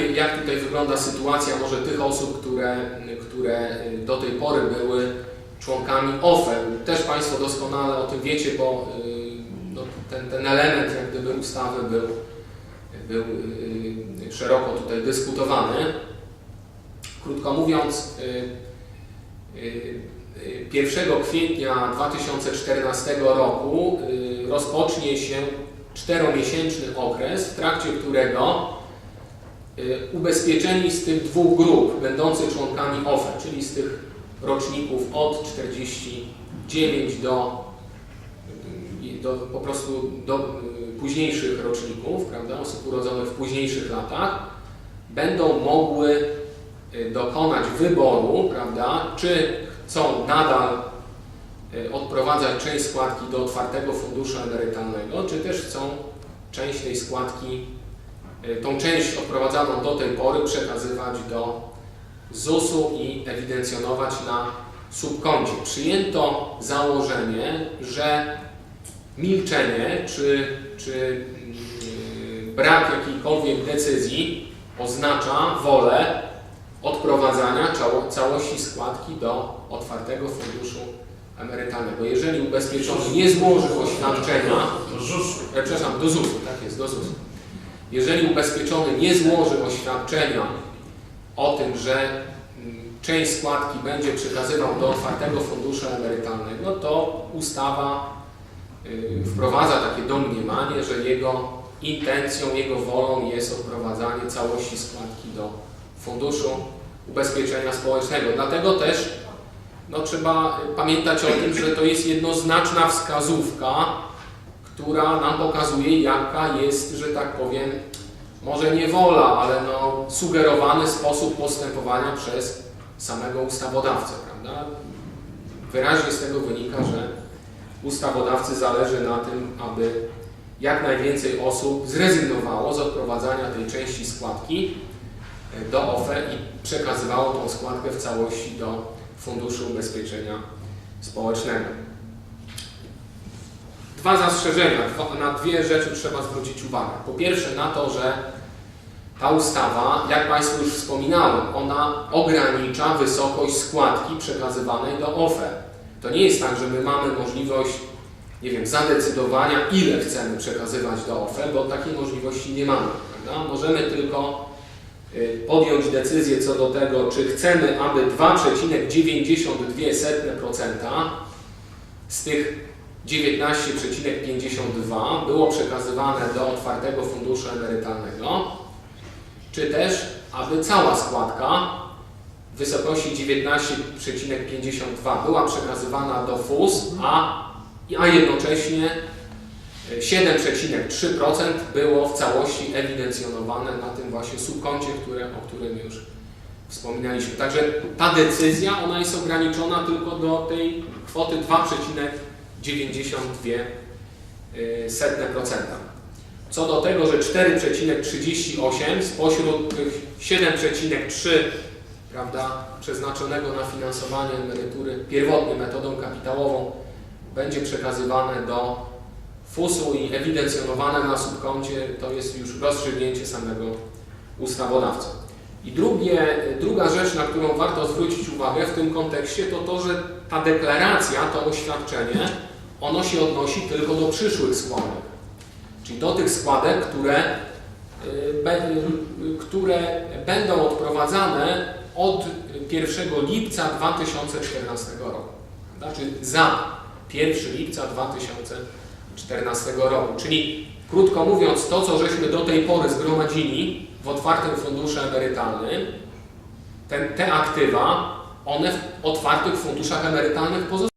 Jak tutaj wygląda sytuacja może tych osób, które, które do tej pory były członkami OFE? Też Państwo doskonale o tym wiecie, bo y, no, ten, ten element jak gdyby ustawy był, był y, szeroko tutaj dyskutowany. Krótko mówiąc, y, y, y, 1 kwietnia 2014 roku y, rozpocznie się czteromiesięczny okres, w trakcie którego y, ubezpieczeni z tych dwóch grup będących członkami OFE, czyli z tych roczników od 49 do, y, do po prostu do y, późniejszych roczników, prawda, osób urodzonych w późniejszych latach, będą mogły y, dokonać wyboru, prawda, czy chcą nadal y, odprowadzać część składki do otwartego funduszu emerytalnego, czy też chcą część tej składki, y, tą część odprowadzaną do tej pory przekazywać do ZUS-u i ewidencjonować na subkoncie. Przyjęto założenie, że milczenie czy, czy yy, brak jakiejkolwiek decyzji oznacza wolę odprowadzania cało- całości składki do otwartego funduszu emerytalnego. Jeżeli ubezpieczony nie złoży oświadczenia, Do ZUS-u. e, przepraszam, do ZUS-u, tak jest, do ZUS-u. Jeżeli ubezpieczony nie złoży oświadczenia o tym, że mm, część składki będzie przekazywał do otwartego funduszu emerytalnego, to ustawa y, wprowadza takie domniemanie, że jego intencją, jego wolą jest odprowadzanie całości składki do funduszu ubezpieczenia społecznego. Dlatego też no, trzeba pamiętać o tym, że to jest jednoznaczna wskazówka, która nam pokazuje, jaka jest, że tak powiem, może nie wola, ale no, sugerowany sposób postępowania przez samego ustawodawcę, prawda? Wyraźnie z tego wynika, że ustawodawcy zależy na tym, aby jak najwięcej osób zrezygnowało z odprowadzania tej części składki e, do OFE i przekazywało tą składkę w całości do Funduszu Ubezpieczenia Społecznego. Dwa zastrzeżenia, na dwie rzeczy trzeba zwrócić uwagę. Po pierwsze na to, że ta ustawa, jak Państwu już wspominałem, ona ogranicza wysokość składki przekazywanej do OFE. To nie jest tak, że my mamy możliwość, nie wiem, zadecydowania, ile chcemy przekazywać do OFE, bo takiej możliwości nie mamy. Prawda? Możemy tylko y, podjąć decyzję co do tego, czy chcemy, aby 2,92% z tych 19,52 było przekazywane do otwartego funduszu emerytalnego, czy też, aby cała składka w wysokości 19,52 była przekazywana do FUS, a, a jednocześnie 7,3% było w całości ewidencjonowane na tym właśnie subkoncie, które, o którym już wspominaliśmy. Także ta decyzja, ona jest ograniczona tylko do tej kwoty 2,92%. Co do tego, że 4,38 spośród tych 7,3 prawda, przeznaczonego na finansowanie emerytury pierwotnie metodą kapitałową będzie przekazywane do FUS-u i ewidencjonowane na subkoncie, to jest już rozstrzygnięcie samego ustawodawcy. I drugie, druga rzecz, na którą warto zwrócić uwagę w tym kontekście, to to, że ta deklaracja, to oświadczenie, ono się odnosi tylko do przyszłych składek. Czyli do tych składek, które, y, y, które będą odprowadzane od 1 lipca 2014 roku. Znaczy za 1 lipca 2014 roku. Czyli krótko mówiąc, to co żeśmy do tej pory zgromadzili w otwartym funduszu emerytalnym, ten, te aktywa, one w otwartych funduszach emerytalnych pozostają.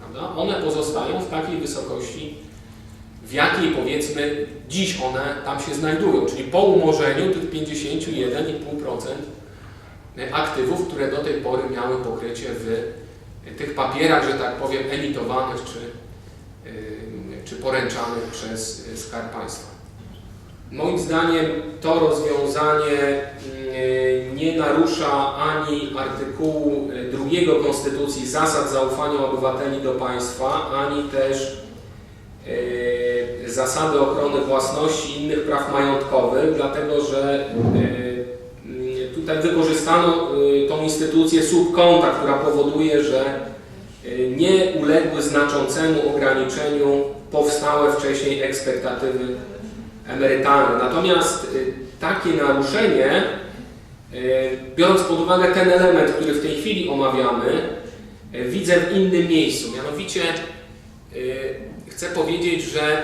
Prawda? One pozostają w takiej wysokości, w jakiej powiedzmy dziś one tam się znajdują, czyli po umorzeniu tych 51,5% aktywów, które do tej pory miały pokrycie w tych papierach, że tak powiem, emitowanych czy, yy, czy poręczanych przez Skarb Państwa. Moim zdaniem to rozwiązanie yy, nie narusza ani artykułu yy, drugiego Konstytucji zasad zaufania obywateli do państwa, ani też yy, zasady ochrony własności i innych praw majątkowych, dlatego że yy, tutaj wykorzystano tą instytucję subkonta, która powoduje, że nie uległy znaczącemu ograniczeniu powstałe wcześniej ekspektatywy emerytalne. Natomiast y, takie naruszenie, y, biorąc pod uwagę ten element, który w tej chwili omawiamy, y, widzę w innym miejscu. Mianowicie chcę powiedzieć, że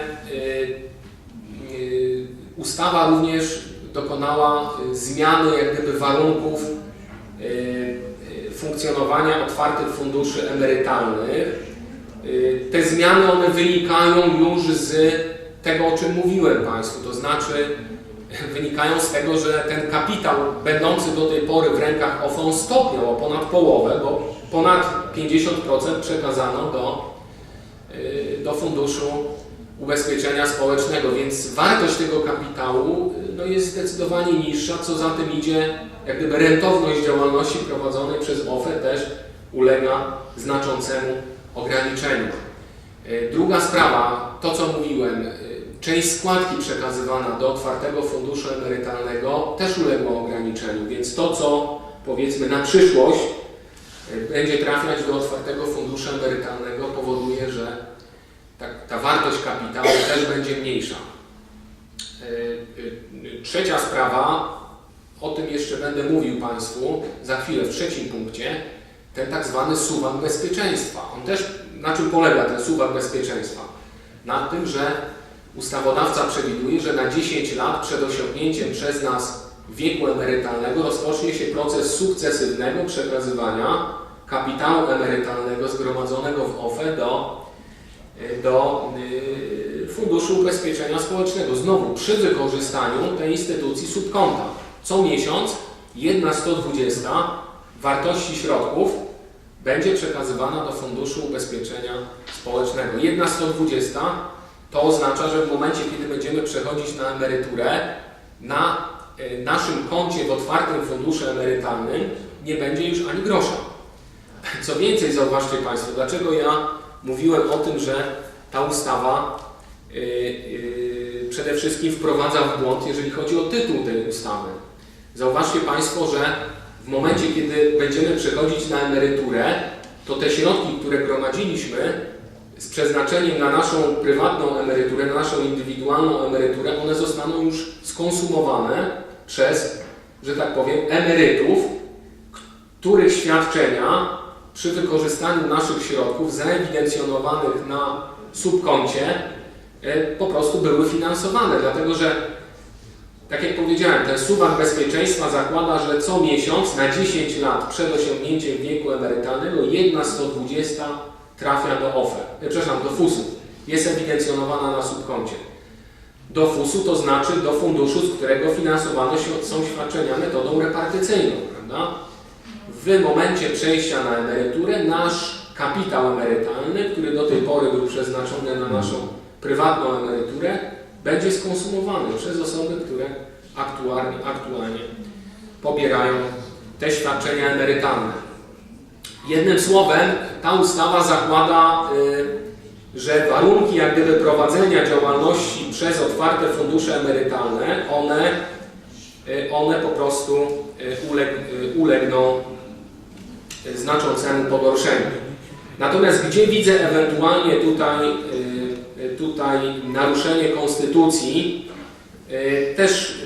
ustawa również dokonała zmiany jak gdyby warunków funkcjonowania otwartych funduszy emerytalnych. Te zmiany one wynikają już z tego, o czym mówiłem Państwu, to znaczy wynikają z tego, że ten kapitał będący do tej pory w rękach OFE on stopniał o ponad połowę, bo ponad 50% przekazano do, y, do funduszu ubezpieczenia społecznego, więc wartość tego kapitału y, no, jest zdecydowanie niższa, co za tym idzie, jak gdyby rentowność działalności prowadzonej przez OFE też ulega znaczącemu ograniczeniu. Y, Druga sprawa, to co mówiłem, część składki przekazywana do otwartego funduszu emerytalnego też uległa ograniczeniu, więc to co powiedzmy na przyszłość y, będzie trafiać do otwartego funduszu emerytalnego powoduje, że ta, ta wartość kapitału też będzie mniejsza. Y, y, Trzecia sprawa, o tym jeszcze będę mówił Państwu za chwilę w trzecim punkcie, ten tak zwany suwak bezpieczeństwa. On też, na czym polega ten suwak bezpieczeństwa? Na tym, że ustawodawca przewiduje, że na 10 lat przed osiągnięciem przez nas wieku emerytalnego rozpocznie się proces sukcesywnego przekazywania kapitału emerytalnego zgromadzonego w OFE do do y, Funduszu Ubezpieczenia Społecznego. Znowu przy wykorzystaniu tej instytucji subkonta. Co miesiąc 1 120 wartości środków będzie przekazywana do Funduszu Ubezpieczenia Społecznego. 1 120 to oznacza, że w momencie, kiedy będziemy przechodzić na emeryturę, na y, naszym koncie w otwartym funduszu emerytalnym nie będzie już ani grosza. Co więcej, zauważcie Państwo, dlaczego ja mówiłem o tym, że ta ustawa yy, yy, przede wszystkim wprowadza w błąd, jeżeli chodzi o tytuł tej ustawy. Zauważcie Państwo, że w momencie, kiedy będziemy przechodzić na emeryturę, to te środki, które gromadziliśmy z przeznaczeniem na naszą prywatną emeryturę, na naszą indywidualną emeryturę, one zostaną już skonsumowane przez, że tak powiem, emerytów, których świadczenia przy wykorzystaniu naszych środków zaewidencjonowanych na subkoncie e, po prostu były finansowane, dlatego że tak jak powiedziałem, ten suwak bezpieczeństwa zakłada, że co miesiąc na 10 lat przed osiągnięciem wieku emerytalnego 1 120 trafia do OFE, e, przepraszam, do FUS-u, jest ewidencjonowana na subkoncie. Do FUS-u to znaczy do funduszu, z którego finansowane są świadczenia metodą repartycyjną, prawda? w momencie przejścia na emeryturę nasz kapitał emerytalny, który do tej pory był przeznaczony na naszą prywatną emeryturę, będzie skonsumowany przez osoby, które aktualnie, aktualnie pobierają te świadczenia emerytalne. Jednym słowem, ta ustawa zakłada, y, że warunki jak gdyby prowadzenia działalności przez otwarte fundusze emerytalne, one, y, one po prostu y, uleg, ulegną znaczącemu pogorszeniu. Natomiast gdzie widzę ewentualnie tutaj, tutaj naruszenie konstytucji, też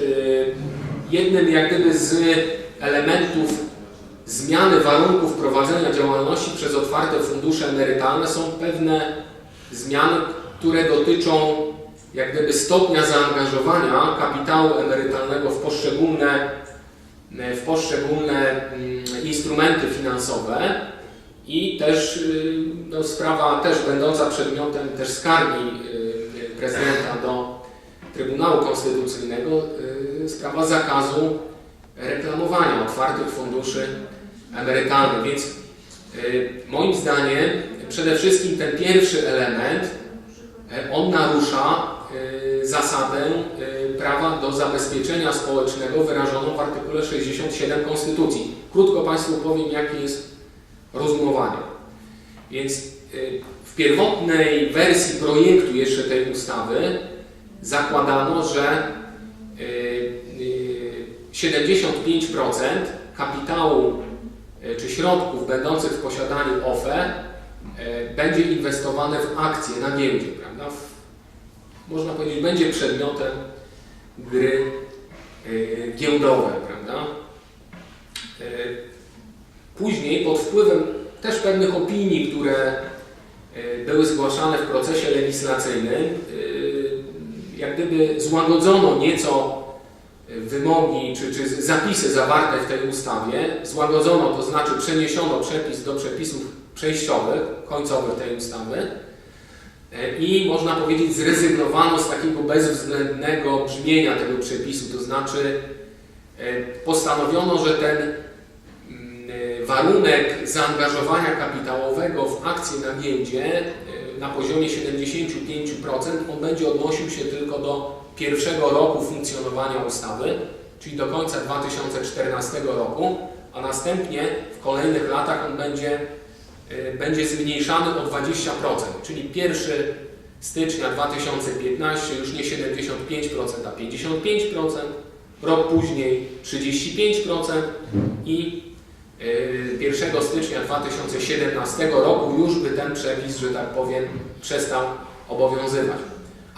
jednym jak gdyby z elementów zmiany warunków prowadzenia działalności przez otwarte fundusze emerytalne są pewne zmiany, które dotyczą jak gdyby stopnia zaangażowania kapitału emerytalnego w poszczególne w poszczególne mm, instrumenty finansowe i też y, no, sprawa też będąca przedmiotem też skargi y, prezydenta do Trybunału Konstytucyjnego, y, sprawa zakazu reklamowania otwartych funduszy emerytalnych. Więc moim zdaniem przede wszystkim ten pierwszy element, on narusza zasadę prawa do zabezpieczenia społecznego wyrażoną w artykule 67 Konstytucji. Krótko Państwu powiem, jakie jest rozumowanie. Więc y, w pierwotnej wersji projektu jeszcze tej ustawy zakładano, że y, y, 75% kapitału e, czy środków będących w posiadaniu OFE e, będzie inwestowane w akcje na giełdzie, prawda? Można powiedzieć, będzie przedmiotem gry e, giełdowe, prawda? Później pod wpływem też pewnych opinii, które były zgłaszane w procesie legislacyjnym, jak gdyby złagodzono nieco wymogi czy, czy zapisy zawarte w tej ustawie. Złagodzono, to znaczy przeniesiono przepis do przepisów przejściowych, końcowych tej ustawy e, i można powiedzieć zrezygnowano z takiego bezwzględnego brzmienia tego przepisu, to znaczy e, postanowiono, że ten mm, e, warunek zaangażowania kapitałowego w akcje na giełdzie na poziomie 75% on będzie odnosił się tylko do pierwszego roku funkcjonowania ustawy, czyli do końca 2014 roku, a następnie w kolejnych latach on będzie, e, będzie zmniejszany o 20%, czyli 1 stycznia 2015 już nie 75%, a 55%, rok później 35% i 1 stycznia 2017 roku już by ten przepis, że tak powiem, przestał obowiązywać.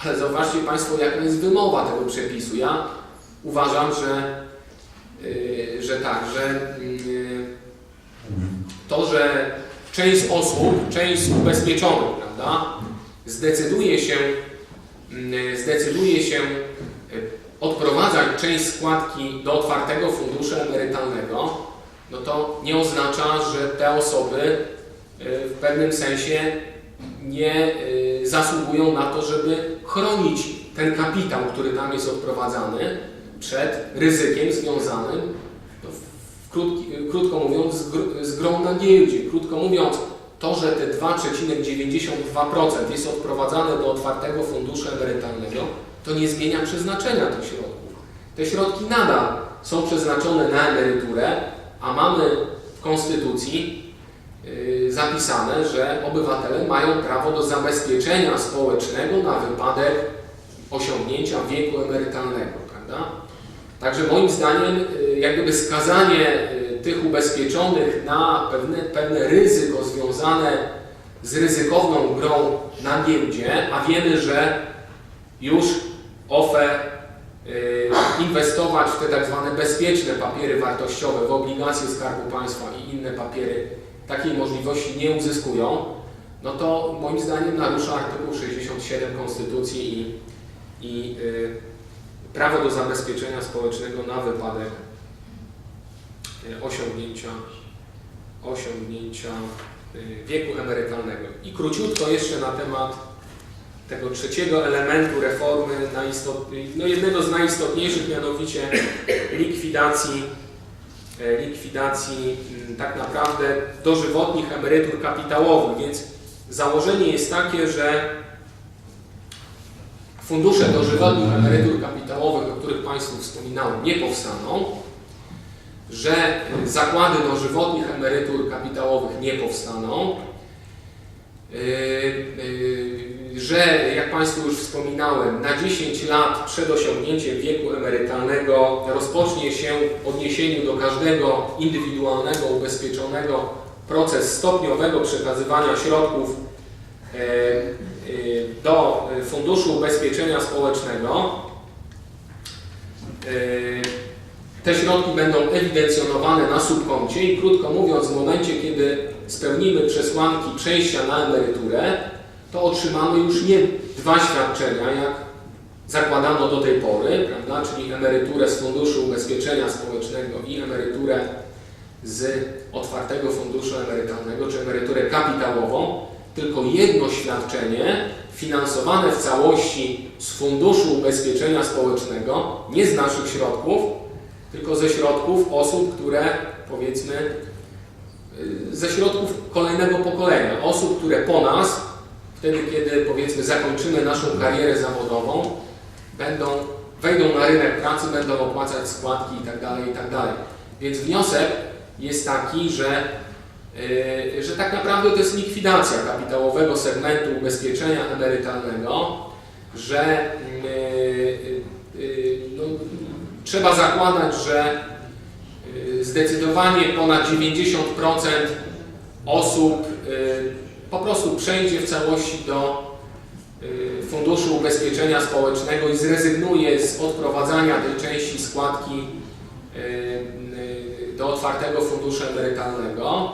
Ale zauważcie Państwo, jaka jest wymowa tego przepisu. Ja uważam, że, yy, że tak, że yy, to, że część osób, część ubezpieczonych, prawda, zdecyduje się, zdecyduje się odprowadzać część składki do otwartego funduszu emerytalnego, no to nie oznacza, że te osoby yy, w pewnym sensie nie y, zasługują na to, żeby chronić ten kapitał, który tam jest odprowadzany przed ryzykiem związanym, no, krótki, krótko mówiąc, z, gr z grą na giełdzie. Krótko mówiąc, to, że te 2,92% jest odprowadzane do otwartego funduszu emerytalnego, to nie zmienia przeznaczenia tych środków. Te środki nadal są przeznaczone na emeryturę, a mamy w Konstytucji yy, zapisane, że obywatele mają prawo do zabezpieczenia społecznego na wypadek osiągnięcia wieku emerytalnego, prawda? Także moim zdaniem, yy, jak gdyby skazanie yy, tych ubezpieczonych na pewne, pewne ryzyko związane z ryzykowną grą na giełdzie, a wiemy, że już OFE y, inwestować w te tak zwane bezpieczne papiery wartościowe, w obligacje Skarbu Państwa i inne papiery takiej możliwości nie uzyskują, no to moim zdaniem narusza artykuł 67 Konstytucji i, i y, prawo do zabezpieczenia społecznego na wypadek y, osiągnięcia, osiągnięcia y, wieku emerytalnego. I króciutko jeszcze na temat tego trzeciego elementu reformy, no jednego z najistotniejszych, mianowicie likwidacji, e, likwidacji mm, tak naprawdę dożywotnich emerytur kapitałowych. Więc założenie jest takie, że fundusze dożywotnich emerytur kapitałowych, o których Państwu wspominałem, nie powstaną, że zakłady dożywotnich emerytur kapitałowych nie powstaną, yy, yy, że, jak Państwu już wspominałem, na 10 lat przed osiągnięciem wieku emerytalnego rozpocznie się w odniesieniu do każdego indywidualnego ubezpieczonego proces stopniowego przekazywania środków e, e, do Funduszu Ubezpieczenia Społecznego. E, te środki będą ewidencjonowane na subkoncie i krótko mówiąc, w momencie, kiedy spełnimy przesłanki przejścia na emeryturę, to otrzymamy już nie dwa świadczenia, jak zakładano do tej pory, prawda, czyli emeryturę z Funduszu Ubezpieczenia Społecznego i emeryturę z otwartego funduszu emerytalnego, czy emeryturę kapitałową, tylko jedno świadczenie finansowane w całości z Funduszu Ubezpieczenia Społecznego, nie z naszych środków, tylko ze środków osób, które powiedzmy ze środków kolejnego pokolenia, osób, które po nas wtedy, kiedy powiedzmy zakończymy naszą karierę zawodową, będą, wejdą na rynek pracy, będą opłacać składki itd., tak itd. Tak Więc wniosek jest taki, że, yy, że tak naprawdę to jest likwidacja kapitałowego segmentu ubezpieczenia emerytalnego, że yy, yy, no, trzeba zakładać, że y, zdecydowanie ponad 90% osób y, po prostu przejdzie w całości do y, Funduszu Ubezpieczenia Społecznego i zrezygnuje z odprowadzania tej części składki y, y, do otwartego funduszu emerytalnego.